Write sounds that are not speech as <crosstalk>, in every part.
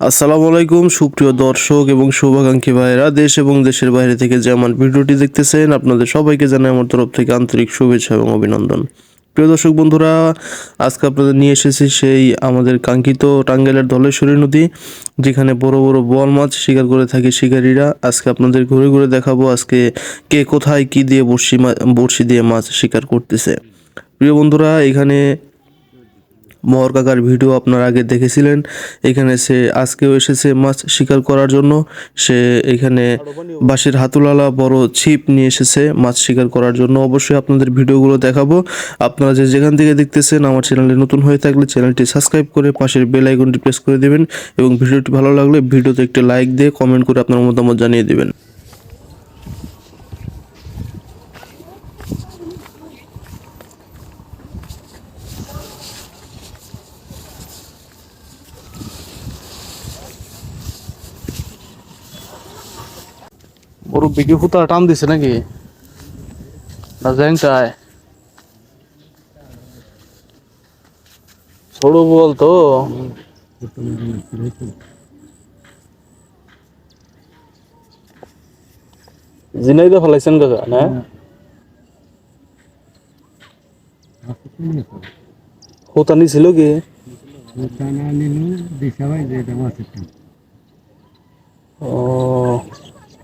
আসসালামু আলাইকুম, সুপ্রিয় দর্শক এবং শুভাকাঙ্ক্ষী ভাইরা দেশ এবং দেশের বাইরে থেকে যে আমার ভিডিওটি দেখতেছেন, আপনাদের সবাইকে জানাই আমার তরফ থেকে আন্তরিক শুভেচ্ছা এবং অভিনন্দন। প্রিয় দর্শক বন্ধুরা, আজকে আপনাদের নিয়ে এসেছি সেই আমাদের কাঙ্ক্ষিত টাঙ্গাইলের ধলেশ্বরী নদী, যেখানে বড় বড় বোয়াল মাছ শিকার করে থাকে শিকারীরা। আজকে আপনাদের ঘুরে ঘুরে দেখাবো আজকে কে কোথায় কি দিয়ে বড়শি বড়শি দিয়ে মাছ শিকার করতেছে। প্রিয় বন্ধুরা, এখানে মোহর কাকার ভিডিও আপনার আগে দেখেছিলেন। এখানে সে আজকেও এসেছে মাছ শিকার করার জন্য। সে এখানে বাঁশের হাতুলালা বড় ছিপ নিয়ে এসেছে মাছ শিকার করার জন্য। অবশ্যই আপনাদের ভিডিওগুলো দেখাবো। আপনারা যে যেখান থেকে দেখতেছেন আমার চ্যানেলে নতুন হয়ে থাকলে চ্যানেলটি সাবস্ক্রাইব করে পাশের বেল আইকনটি প্রেস করে দিবেন এবং ভিডিওটি ভালো লাগলে ভিডিওতে একটি লাইক দিয়ে কমেন্ট করে আপনার মতামত জানিয়ে দিবেন। বড় বিকি ফুতা টান দিছে নাকি? না জ্যাংটায় তো। জিনাই তো ফেলাইছেন কাকা না? হুতা নিছিল কি? ও।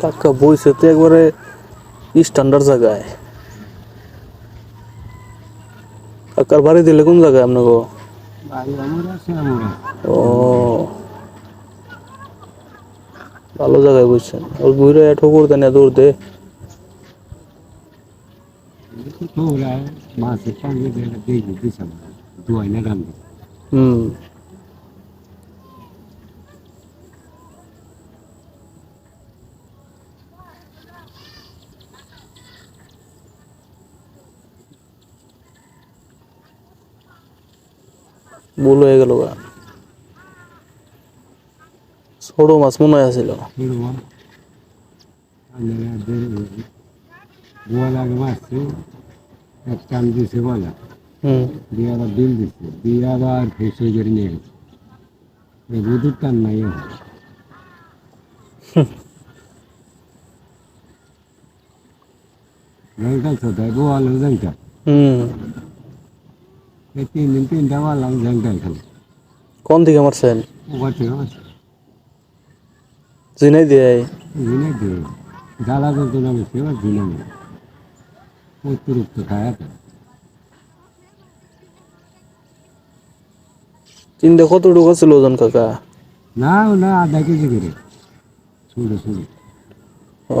কাকা বইছে তো একবারে স্ট্যান্ডার্ড জায়গায়। কাকার বাড়ি দিলে কোন জায়গায় আপনাকে? বাড়ি আমার আছে আমার। আছে ও। ভালো জায়গায় বুঝছেন ওর ঘুরে ঠোকর দেন দৌড় দে। কিন্তু তো ওরা মাছের সঙ্গে যেটা দেখবি দিছে দুয়াই না রান্ধে হুম ভুল হয়ে গেল গা। ছোট মাছ মনে হয় এক টান দিছে বলা। হুম। দিয়ে আবার বিল দিচ্ছে দিয়ে আবার ফেস হয়ে করে নিয়ে গেছে। টান নাই সদাই <laughs> গোয়াল জঙ্গল হুম। এই তিন দিন তিনটা মারলাম জঙ্গল খালি কোন দিকে মারছেন? ওখান থেকে মারছে জিনাই দিয়ে দিনে দিয়ে জ্বালা যন্ত্রণা বেশি এবার দিনে নেই অতিরিক্ত খায় তো চিন্তা কতটুকু ছিল ওজন কাকা। না না আধা কেজি করে শুনে শুনে। ও।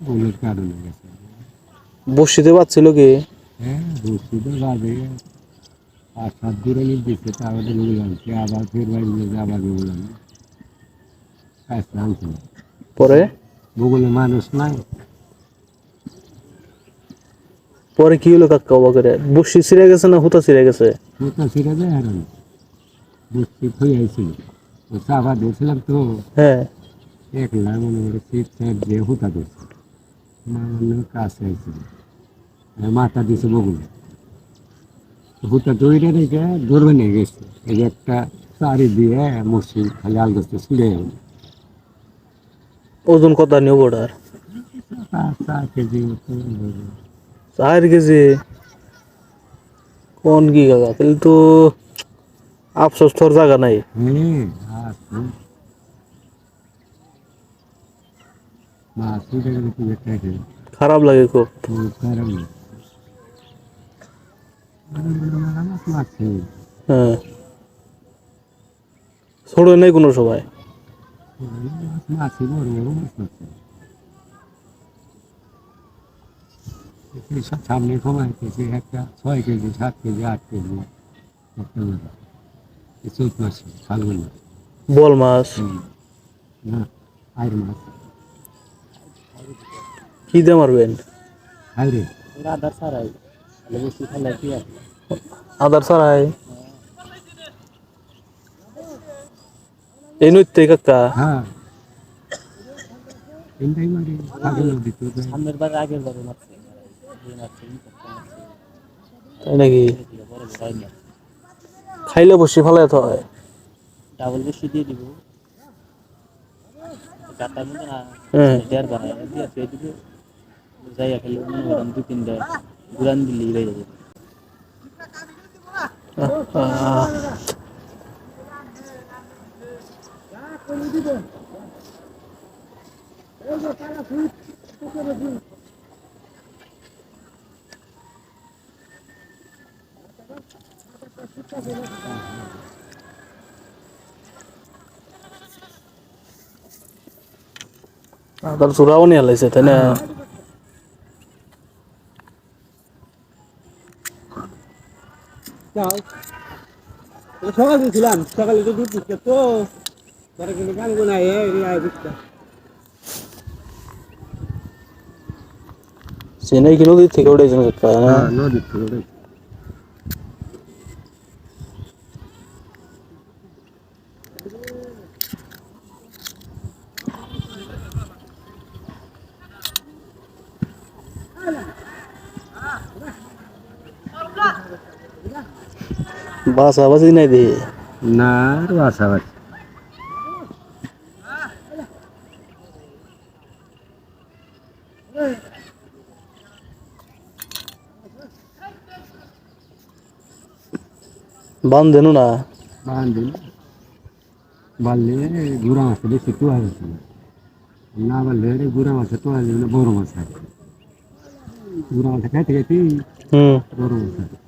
বলের কারণে গেছে। বসিতে পারছিল কি? হ্যাঁ বাদে পাঁচ সাত দূরে নিয়ে দিচ্ছে আবার ফের বাড়ি নিয়ে আবার কাজটা আনছে পরে? বগুলে মানুষ নাই। পরে কি হলো কাকা অবাক করে? বসি ছিঁড়ে গেছে না হুতা ছিঁড়ে গেছে? কোথা ছিঁড়ে যায় আর বুঝতে হয়ে আইছিল চাপা দিয়েছিলাম তো। হ্যাঁ। একলা মনে করে শীত দিয়ে হুতা মানে কাছে আইছিল আর মাথা দিছে বগুলে হুতা দইটা রেখে ধরবে নিয়ে গেছে এই যে একটা চারি দিয়ে মসজিদ খালি আল গাছটা ছিঁড়ে গেল ওজন কত নিব ওটার পাঁচ চার কেজি মতো হবে। চার কেজি কোন কি কাকা তাহলে তো আফসোস তোর জায়গা নাই হ্যাঁ আর তো মাছ উঠে গেলে তুই একটা খেয়ে খারাপ লাগে খুব। হ্যাঁ। ছোড়ে নাই কোনো সময় সামনে কমাইতেছে একটা ছয় কেজি সাত কেজি আট কেজি একটা চৈত মাসে ফাল্গুন মাস। বল মাছ। না আয়ের মাছ কি দিয়ে মারবেন কি আছে? আদার এই নৃত্য কাকা। হ্যাঁ। সামনের বার আগের বারে মারছে। তাই নাকি? খাইলে বসে ফেলে তো হয়। ডাবল বেশি দিয়ে দিব। katamu na sejar eh. ba dia sih itu saya kalau ini orang tuh pindah bulan di lira ya. Ah, ah. আদার চূড়াও নিয়ে লাইছে তাই না? সকালে গেছিলাম সকালে তো দুধ দিচ্ছে তো। পরে কিন্তু গান গুনাই চেন্নাই কি নদীর থেকে উঠেছেন না নদীর থেকে বাসাবাসি নাই দিয়ে না আর বাসাবাসি। বান দেনু না? বান্ধি বাড়লে গুড়া মাছ বেশি তোয়া গেছে না বাড়লে গুড়া মাছে তোয়া যাবে না বড় মাছ হয় গুড়া মাছ খাইতে খাইতে বড় মাছ হয়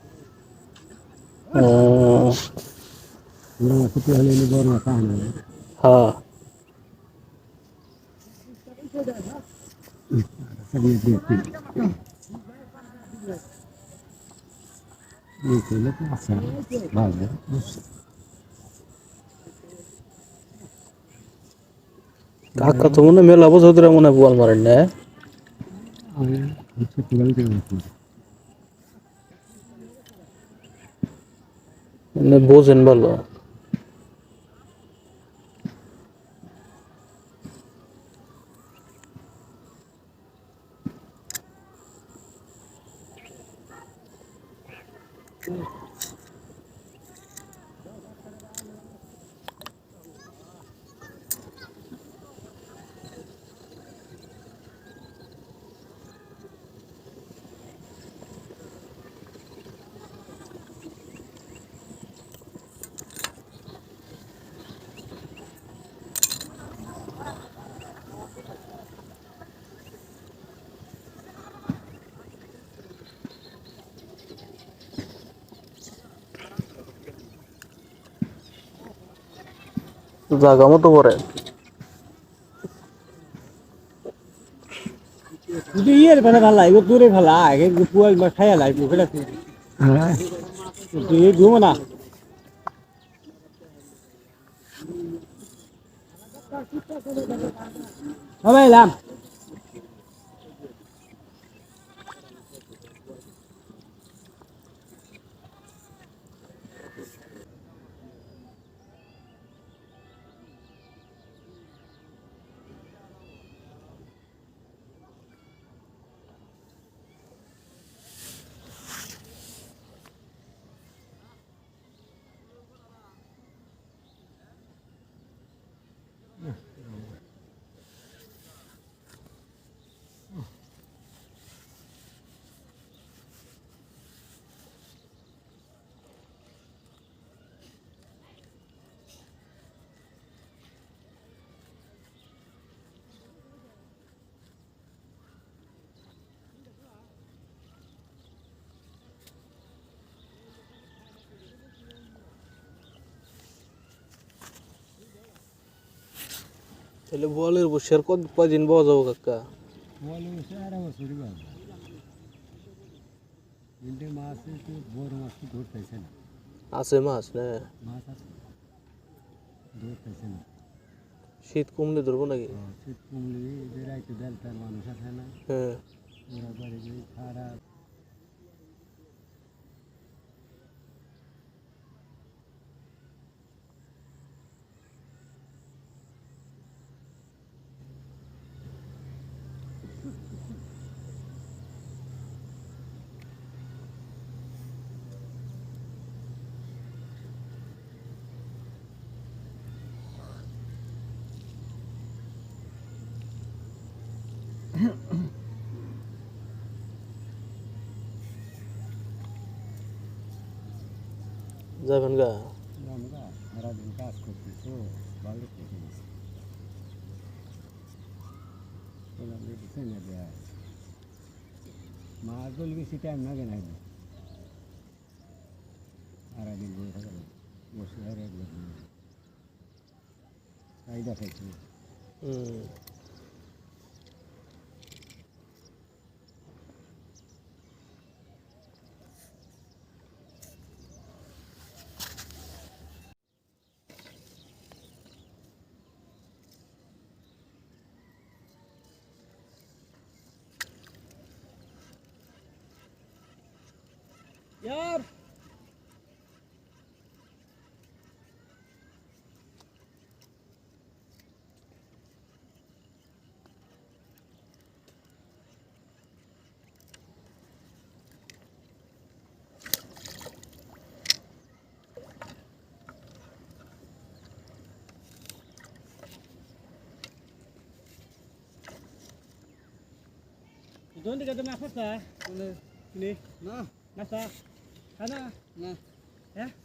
হয় ছেলে তো মনে মেলা বছর ধরে মনে বোয়াল মারেন না আমি ছোটবেলা থেকে মাছ মারি। মানে বোঝেন ভালো। জাগা মতো পরে। যদি ইয়ের ফেলে ভালো লাগবে দূরে ফেলা আগে পুয়াল একবার খাইয়া লাগবে ফেলে হ্যাঁ। তুই ঘুমো না। সবাই এলাম। তাহলে বলের বসে আর কত কদিন পাওয়া যাব কাকা বলে বসে আর বছরই বাবা কিন্তু মাছ একটু বড় মাছ তো ধরতেছে না আছে মাছ না মাছ আছে ধরতেছে না শীত কমলে ধরবো নাকি ও, শীত কমলে এদের একটু দেলতার মানুষ আছে না হ্যাঁ ওরা বাড়ি গিয়ে খারাপ যাবেন গা আমরা সারাদিন কাজ করতেছো ভালো করে মাছ বলে বেশি টাইম লাগে না সারাদিন বসে থাকা বসে আর একবার তাই Siap. Doon di ganda na Ini. nah, Nasa. Ada, 哎